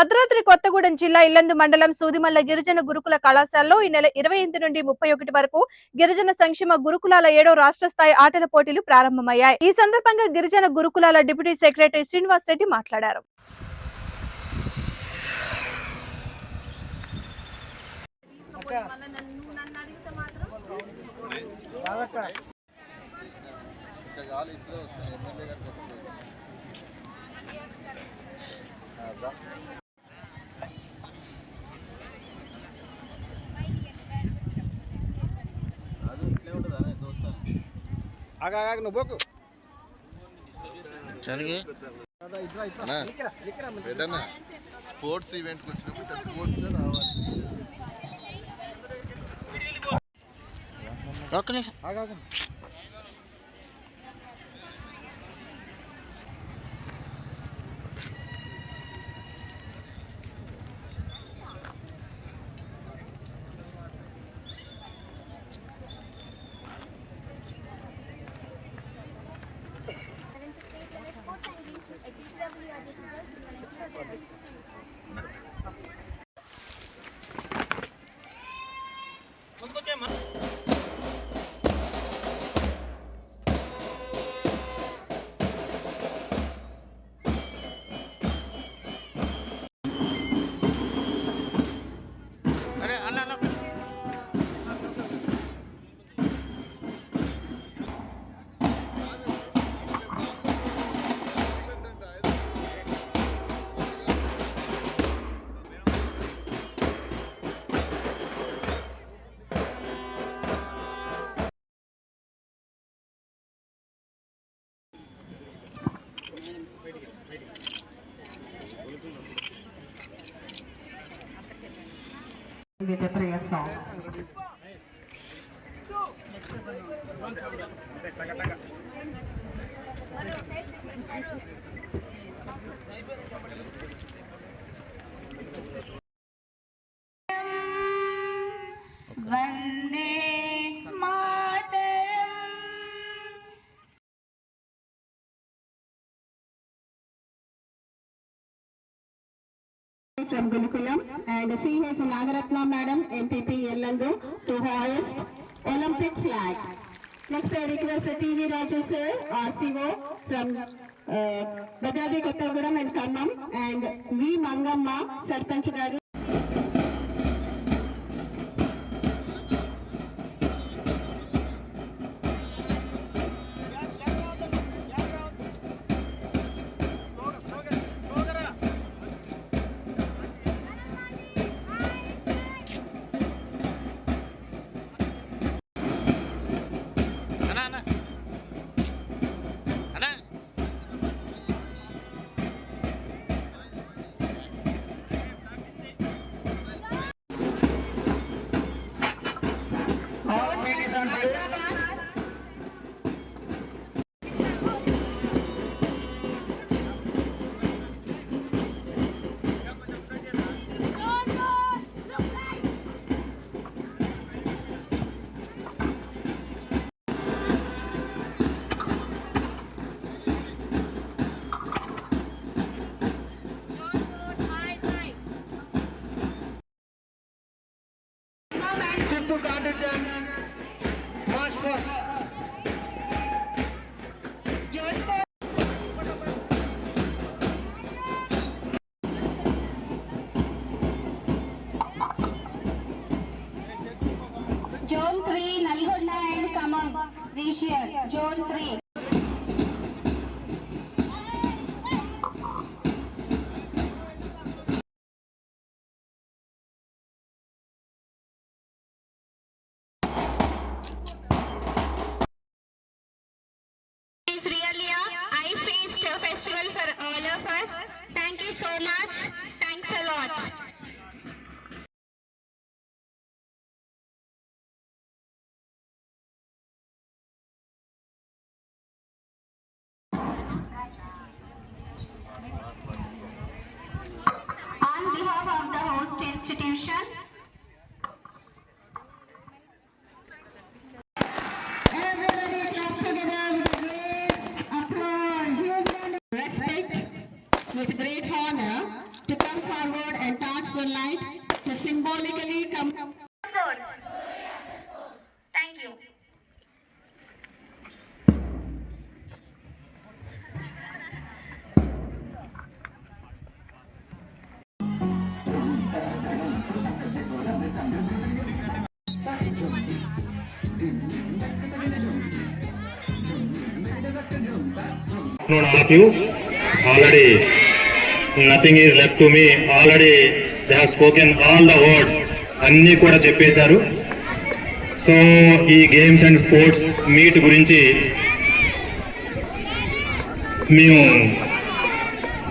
భద్రాద్రి కొత్తగూడెం జిల్లా ఇల్లందు మండలం సూదిమల్ల గిరిజన గురుకుల కళాశాలలో ఈ నెల ఇరవై ఎనిమిది నుండి ముప్పై ఒకటి వరకు గిరిజన సంక్షేమ గురుకులాల ఏడో రాష్ట్ర స్థాయి ఆటల పోటీలు ప్రారంభమయ్యాయి. ఈ సందర్భంగా గిరిజన గురుకులాల డిప్యూటీ సెక్రటరీ శ్రీనివాస్ రెడ్డి మాట్లాడారు కావాలి ఇప్పుడు వస్తాను ఎమ్మెల్యే గారి కోసం చేశాను. అదా. ఆగు, ఆగు, ఆగు, నువ్వు పోకు. అన్నా, బిడ్డన్నా, స్పోర్ట్స్ ఈవెంట్కి వచ్చినప్పుడు స్పోర్ట్స్ రావాలి. ఒక్క నిమిషం. ఆగు, depressão. From Gulukulam and C.H. Nagaratna Madam, MPP Yellandu, to hoist Olympic flag. Next, I request T.V. Raju sir, RCO from uh, Bhadradi and Kannam, and V. Mangamma, Sarpanch Garu. Zone 3, Nalgonda and Kamam, Rishiyar, Zone 3. It's really a I-Feast festival for all of us. Thank you so much. Host institution, known all of you. Already nothing is left to me. Already they have spoken all the words. అన్నీ కూడా చెప్పేశారు so ఈ games and sports meet గురించి మేము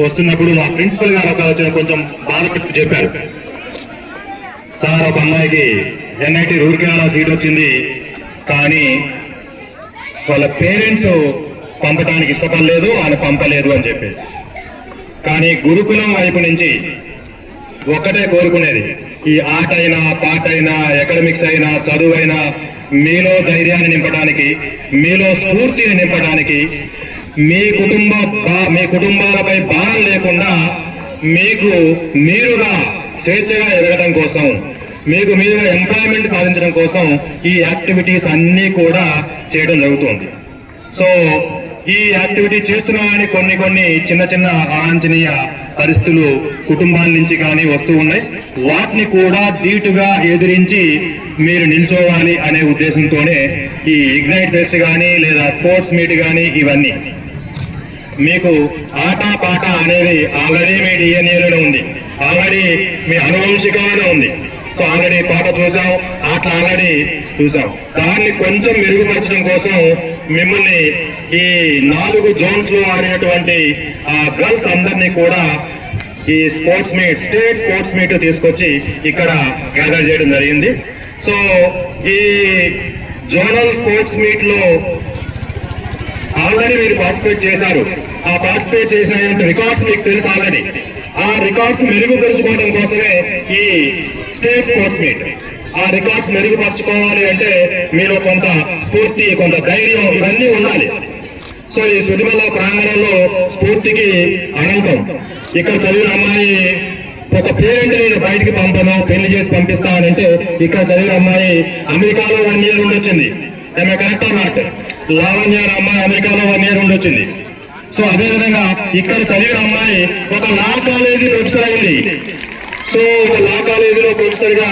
వస్తున్నప్పుడు మా principal గారు ఒక ఆలోచన కొంచెం బాధపెట్టి చెప్పారు సార్ ఒక అమ్మాయికి ఎన్ఐటి రూర్కేలా సీట్ వచ్చింది కానీ వాళ్ళ పేరెంట్స్ పంపడానికి ఇష్టపడలేదు ఆయన పంపలేదు అని చెప్పేసి. కానీ గురుకులం వైపు నుంచి ఒక్కటే కోరుకునేది ఈ ఆట అయినా పాట అయినా ఎకడమిక్స్ అయినా చదువు అయినా మీలో ధైర్యాన్ని నింపడానికి మీలో స్ఫూర్తిని నింపడానికి మీ కుటుంబ బా- మీ కుటుంబాలపై భారం లేకుండా మీకు మీరుగా స్వేచ్ఛగా ఎదగడం కోసం మీకు మీరుగా ఎంప్లాయ్మెంట్ సాధించడం కోసం ఈ యాక్టివిటీస్ అన్నీ కూడా చేయడం జరుగుతుంది. సో ఈ యాక్టివిటీ చేస్తున్నామని కొన్ని కొన్ని చిన్న చిన్న అవాంఛనీయ పరిస్థితులు కుటుంబాల నుంచి కానీ వస్తూ ఉన్నాయి. వాటిని కూడా ధీటుగా ఎదిరించి మీరు నిల్చోవాలి అనే ఉద్దేశంతోనే ఈ ఇగ్నైట్ ఫెస్ట్ కానీ లేదా స్పోర్ట్స్ మీట్ కానీ ఇవన్నీ. మీకు ఆట పాట అనేది ఆల్రెడీ మీ డిఎన్ఏలో ఉంది. ఆల్రెడీ మీ అనువంశికంలో ఉంది. సో ఆల్రెడీ పాట చూసాం ఆట ఆల్రెడీ చూసాం దాన్ని కొంచెం మెరుగుపరచడం కోసం మిమ్మల్ని ఈ నాలుగు జోన్స్లో ఆడినటువంటి ఆ గర్ల్స్ అందరినీ కూడా ఈ sports meet state sports meet తీసుకొచ్చి ఇక్కడ గ్యాదర్ చేయడం జరిగింది. సో ఈ జోనల్ స్పోర్ట్స్ మీట్లో ఆల్రెడీ మీరు పార్టిసిపేట్ చేశారు. ఆ పార్టిసిపేట్ చేసిన రికార్డ్స్ మీకు తెలుసు ఆల్రెడీ. ఆ రికార్డ్స్ మెరుగుపరుచుకోవడం కోసమే ఈ స్టేట్ స్పోర్ట్స్ మీట్. ఆ రికార్డ్స్ మెరుగుపరచుకోవాలి అంటే మీలో కొంత స్ఫూర్తి కొంత ధైర్యం ఇవన్నీ ఉండాలి. సో ఈ సుడిమల ప్రాంగణంలో స్ఫూర్తికి అనంతం. ఇక్కడ చదివిన అమ్మాయి ఒక పేరెంట్ నేను బయటికి పంపను పెళ్ళి చేసి పంపిస్తా అని అంటే ఇక్కడ చదివిన అమ్మాయి అమెరికాలో వన్ ఇయర్ ఉండొచ్చింది. ఆమె కరెక్ట్ నాట్ లావణ్య అమ్మాయి అమెరికాలో వన్ ఇయర్ ఉండొచ్చింది. సో అదే విధంగా ఇక్కడ చదివిన అమ్మాయి ఒక లా కాలేజీ ప్రొఫెసర్ అయింది. సో ఒక లా కాలేజీలో ప్రొఫెసర్గా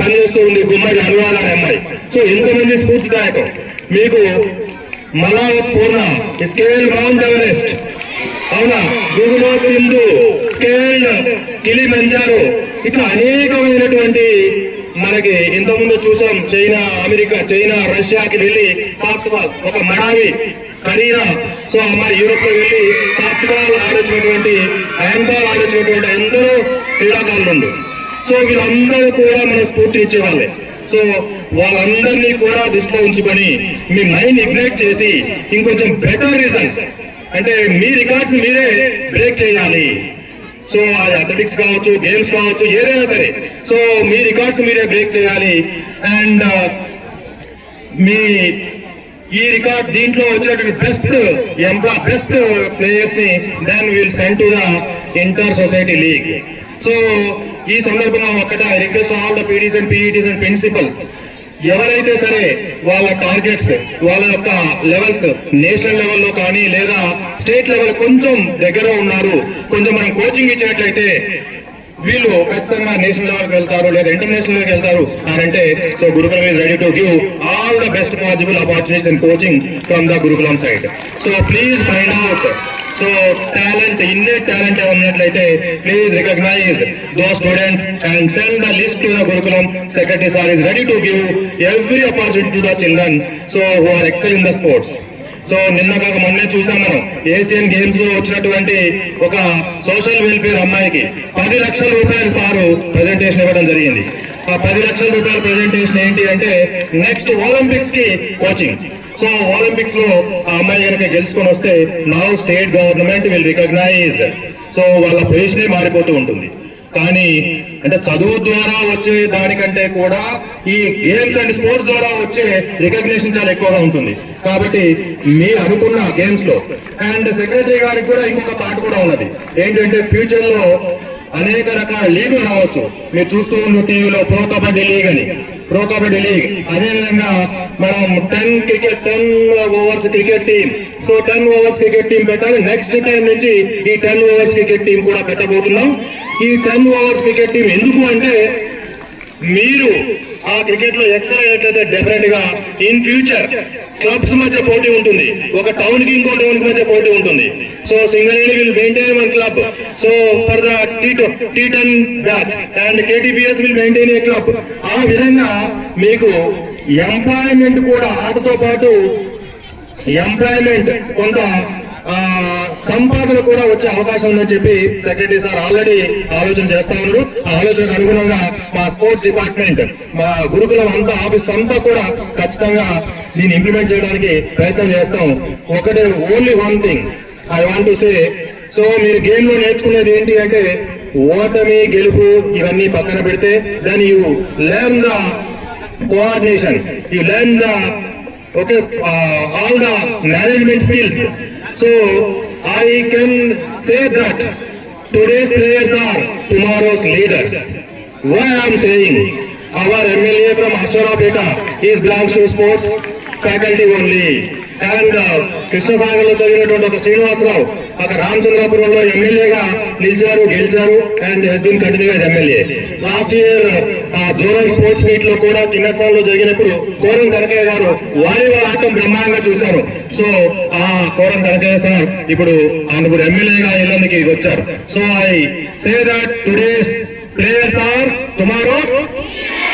పనిచేస్తూ ఉంది గుమ్మడి అనువాద అమ్మాయి. సో ఎంతమంది స్ఫూర్తిదాయకం. మీకు Mala Purna scale Mount Everest. అవునా? గుగులో సింధు స్కేల్ కిలి మంజారు ఇట్లా అనేకమైనటువంటి మనకి ఇంతకుముందు చూసాం చైనా అమెరికా చైనా రష్యాకి వెళ్ళి సాఫ్ట్ ఒక మడావి కరీనా. సో మరి యూరోప్లో వెళ్ళి సాఫ్ట్ ఆడొచ్చినటువంటి హ్యాండ్బాల్ ఆడొచ్చినటువంటి ఎందరో క్రీడాకారులు సో వీళ్ళందరూ కూడా మన స్ఫూర్తి ఇచ్చేవాళ్ళే సో వాళ్ళందరినీ కూడా దృష్టిలో ఉంచుకొని మీ మైండ్ ఇగ్నైట్ చేసి ఇంకొంచెం బెటర్ రీజన్స్ అంటే మీ రికార్డ్స్ మీరే బ్రేక్ చేయాలి. సో అది అథ్లెటిక్స్ కావచ్చు గేమ్స్ కావచ్చు ఏదైనా సరే. సో మీ రికార్డ్స్ మీరే బ్రేక్ చేయాలి. అండ్ uh, మీ ఈ రికార్డ్ దీంట్లో వచ్చినటువంటి బెస్ట్ ఎంప్లా best ప్లేయర్స్ని then will send to the inter society league so ఈ సందర్భంగా ఒక్కట request all the PDs and PETs and principals ఎవరైతే సరే వాళ్ళ టార్గెట్స్ వాళ్ళ యొక్క లెవెల్స్ నేషనల్ లెవెల్లో కానీ లేదా స్టేట్ లెవెల్ కొంచెం దగ్గర ఉన్నారు కొంచెం మనం కోచింగ్ ఇచ్చినట్లయితే వీళ్ళు ఖచ్చితంగా నేషనల్ లెవెల్కి వెళ్తారు లేదా ఇంటర్నేషనల్ లెవెల్కి వెళ్తారు అని అంటే so Gurukulam is ready to give all the best possible opportunities and coaching from the Gurukulam side so please find out so talent ఇన్నే టాలెంట్ ఉన్నట్లయితే please recognise those students and send the list to the Gurukulam secretary sir is ready to give every opportunity to the children so who are excel in the sports so నిన్న కాక మొన్నే చూసాం మనం Asian గేమ్స్లో వచ్చినటువంటి ఒక social welfare అమ్మాయికి పది లక్షల రూపాయలు సారు ప్రజెంటేషన్ ఇవ్వడం జరిగింది. ఆ పది లక్షల రూపాయల ప్రజెంటేషన్ ఏంటి అంటే నెక్స్ట్ ఒలింపిక్స్కి కోచింగ్ సో ఒలింపిక్స్లో ఆ అమ్మాయి కనుక గెలుచుకొని వస్తే నా state government will recognise so వాళ్ళ పొజిషనే మారిపోతూ ఉంటుంది. కానీ అంటే చదువు ద్వారా వచ్చే దానికంటే కూడా ఈ గేమ్స్ అండ్ స్పోర్ట్స్ ద్వారా వచ్చే రికగ్నేషన్ చాలా ఎక్కువగా ఉంటుంది. కాబట్టి మీ అనుకున్న గేమ్స్లో. అండ్ సెక్రటరీ గారికి కూడా ఇంకొక పాట కూడా ఉన్నది. ఏంటంటే ఫ్యూచర్లో అనేక రకాల లీగులు రావచ్చు. మీరు చూస్తూ ఉండు టీవీలో ప్రో కబడ్డీ లీగ్ అని. Pro kabaddi league. అదేవిధంగా మనం ten cricket ten overs cricket team so ten overs cricket team పెట్టాలి. నెక్స్ట్ టైం నుంచి ఈ టెన్ ఓవర్స్ క్రికెట్ టీం కూడా పెట్టబోతున్నాం. ఈ టెన్ ఓవర్స్ క్రికెట్ టీం ఎందుకు అంటే మీరు ఆ క్రికెట్లో ఎక్సల్ అయినట్లయితే డెఫినెట్గా ఇన్ ఫ్యూచర్ క్లబ్స్ మధ్య పోటీ ఉంటుంది. ఒక టౌన్కి ఇంకో టౌన్కి మధ్య పోటీ ఉంటుంది. So Singareni will maintain one club so for the T T ten batch and KTPS will maintain a club ఆ విధంగా మీకు ఎంప్లాయ్మెంట్ కూడా ఆటతో పాటు ఎంప్లాయ్మెంట్ కొంత సంపాదన కూడా వచ్చే అవకాశం ఉందని చెప్పి సెక్రటరీ సార్ ఆల్రెడీ ఆలోచన చేస్తా ఉన్నారు. ఆ ఆలోచనకు అనుగుణంగా మా స్పోర్ట్స్ డిపార్ట్మెంట్ మా గురుకులం అంతా ఆఫీస్ అంతా కూడా ఖచ్చితంగా దీన్ని ఇంప్లిమెంట్ చేయడానికి ప్రయత్నం చేస్తాం. ఒకటే only one thing I want to say so మీరు గేమ్లో నేర్చుకునేది ఏంటి అంటే ఓటమి గెలుపు ఇవన్నీ పక్కన పెడితే దాని you learn the coordination you learn the okay all the management skills. So I can say that today's players are tomorrow's leaders. Why I am saying our MLA from Asharapeta is belongs to sports faculty only. And కృష్ణసాగర్లో uh, చదివినటువంటి ఒక శ్రీనివాసరావు అక్కడ రామచంద్రాపురంలో ఎమ్మెల్యేగా నిలిచారు గెలిచారు and he's been continuous MLA last year zonal sports మీట్లో కూడా కిన్నెస్సాన్లో జరిగినప్పుడు కోరం కనకయ్య గారు వాలీబాల్ ఆటం బ్రహ్మాండంగా చూశారు సో ఆ కోరం కనకయ్య సార్. ఇప్పుడు ఆయన ఇప్పుడు ఎమ్మెల్యేగా ఇళ్ళకి వచ్చారు. So I say that today's players are tomorrow's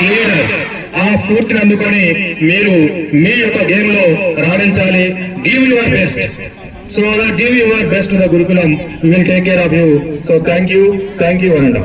leaders. ఆ స్ఫూర్తిని అందుకొని మీరు మీ యొక్క గేమ్లో రాణించాలి. Give your best so give your best the Gurukulam. Will take care of you so thank you thank you and